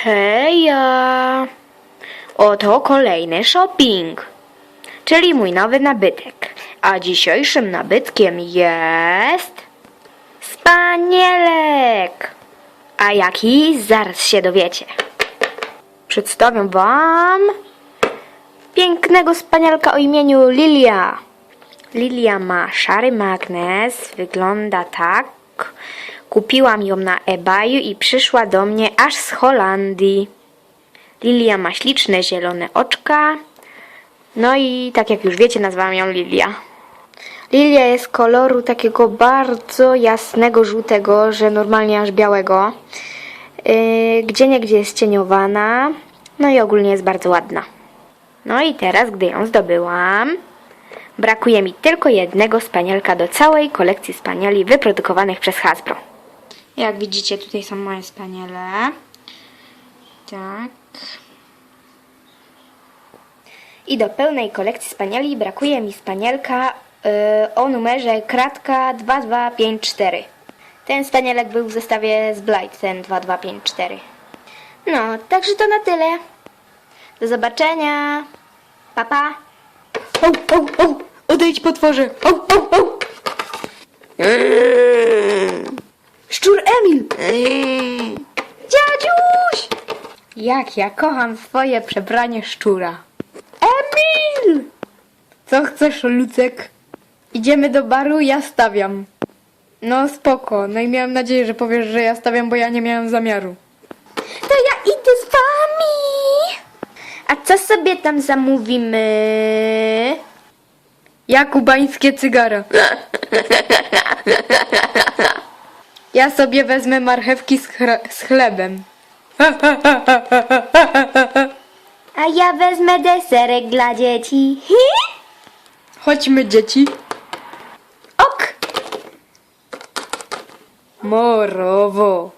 Heja! Oto kolejny shopping, czyli mój nowy nabytek. A dzisiejszym nabytkiem jest... Spanielek! A jaki? Zaraz się dowiecie. Przedstawiam wam pięknego spanielka o imieniu Lilia. Lilia ma szary magnes, wygląda tak. Kupiłam ją na eBayu i przyszła do mnie aż z Holandii. Lilia ma śliczne zielone oczka. No i tak jak już wiecie, nazwałam ją Lilia. Lilia jest koloru takiego bardzo jasnego, żółtego, że normalnie aż białego. Yy, gdzie niegdzie jest cieniowana. No i ogólnie jest bardzo ładna. No i teraz, gdy ją zdobyłam, brakuje mi tylko jednego spanielka do całej kolekcji spanieli wyprodukowanych przez Hasbro. Jak widzicie, tutaj są moje spaniele. Tak. I do pełnej kolekcji spanieli brakuje mi spanielka yy, o numerze kratka 2254. Ten spanielek był w zestawie z Blight, ten 2254. No, także to na tyle. Do zobaczenia. Pa, pa. O, o, o, odejdź potworze. O, o, o. Szczur Emil. Dziadziuś. Jak ja kocham swoje przebranie szczura. Emil! Co chcesz, Lucek? Idziemy do baru, ja stawiam. No spoko, no i miałem nadzieję, że powiesz, że ja stawiam, bo ja nie miałem zamiaru. To ja idę z wami! A co sobie tam zamówimy? Jakubańskie cygara. Ja sobie wezmę marchewki z, z chlebem. A ja wezmę deserek dla dzieci. Chodźmy, dzieci. Ok. Morowo.